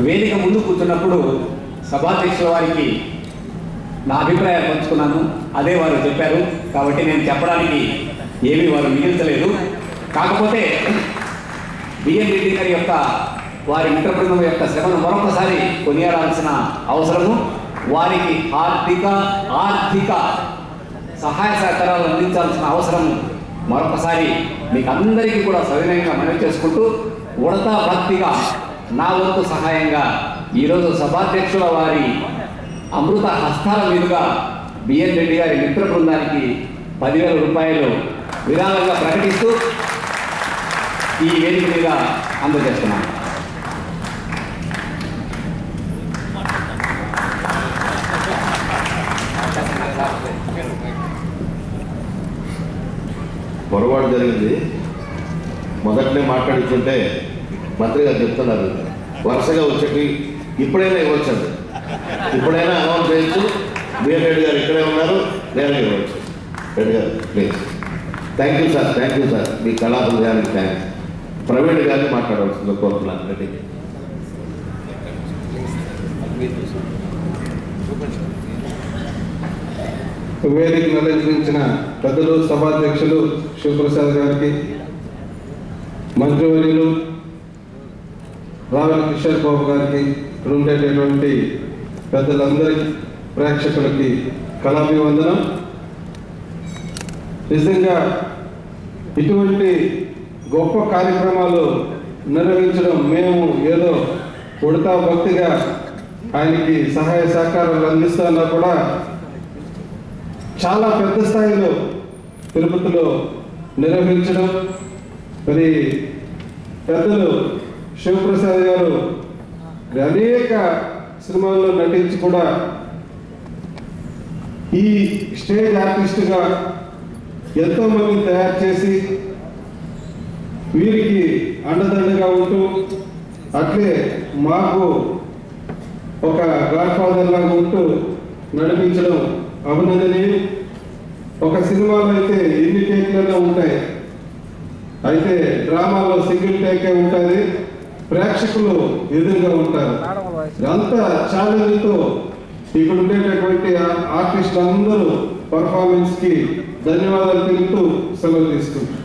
వేదిక ముందు కూర్చున్నప్పుడు సభాధ్యక్షుల వారికి నా అభిప్రాయాలు పంచుకున్నాను. అదే వారు చెప్పారు. కాబట్టి నేను చెప్పడానికి ఏమీ వారు మిగిల్చలేదు. కాకపోతే బిఎన్ రెడ్డి గారి యొక్క వారి మిత్ర బృందం యొక్క శ్రమను మరొకసారి కొనియాడాల్సిన అవసరము. వారికి ఆర్థిక ఆర్థిక సహాయ సహకారాలు అందించాల్సిన అవసరం మరొకసారి మీకు అందరికీ కూడా సవినయంగా మనవి చేసుకుంటూ ఉడతా భక్తిగా నా వంతు సహాయంగా ఈరోజు సభాధ్యక్షుల వారి అమృత హస్తాల మీదుగా బిఎన్ రెడ్డి గారి మిత్ర బృందానికి పదివేల రూపాయలు విరాళంగా ప్రకటిస్తూ ఈ వేదిక మీద అందజేస్తున్నాను. పొరపాటు జరిగింది. మొదటనే మాట్లాడుతుంటే మంత్రి గారు చెప్తున్నారు. వరుసగా వచ్చేటి ఇప్పుడైనా ఇవ్వచ్చండి. ఇప్పుడైనా అనౌన్స్ చేయొచ్చు. బిఎన్ రెడ్డి గారు ఇక్కడే ఉన్నారు. నేను ఇవ్వచ్చు. రెడ్డి గారు please thank you sir thank you sir మీ కళా హృదయానికి థ్యాంక్స్ ప్రవీణ్ గారిని మాట్లాడవలసింది కోరుతున్నాను. రెడ్డి. వేదికను నిర్వహించిన పెద్దలు సభాధ్యక్షులు శివప్రసాద్ గారికి మంత్రివర్యులు రావెల కిషోర్ బాబు గారికి ఇక్కడ ఉండేటటువంటి పెద్దలందరికీ ప్రేక్షకులకి కళాభివందనం. నిజంగా ఇటువంటి గొప్ప కార్యక్రమాలు నిర్వహించడం మేము ఏదో ఉడతా భక్తిగా ఆయనకి సహాయ సహకారాలు అందిస్తున్నా కూడా చాలా పెద్ద స్థాయిలో తిరుపతిలో నిర్వహించడం. మరి పెద్దలు శివప్రసాద్ గారు అనేక సినిమాల్లో నటించి కూడా ఈ స్టేజ్ ఆర్టిస్ట్గా ఎంతో మందిని తయారు చేసి వీరికి అండదండగా ఉంటూ అట్లే మాకు ఒక గాడ్ఫాదర్ లాగా ఉంటూ నడిపించడం అభినందనీయం ఒక సినిమాలో అయితే ఎన్ని టేక్లైనా ఉంటాయి. అయితే డ్రామాలో సింగిల్ టేకే ఉంటుంది. ప్రేక్షకులు ఎదురుగా ఉంటారు. అంత ఛాలెంజ్తో ఇక్కడ ఉండేటటువంటి ఆర్టిస్ట్ అందరూ పర్ఫార్మెన్స్కి ధన్యవాదాలు తెలుపుతూ సెలవు తీసుకుంటారు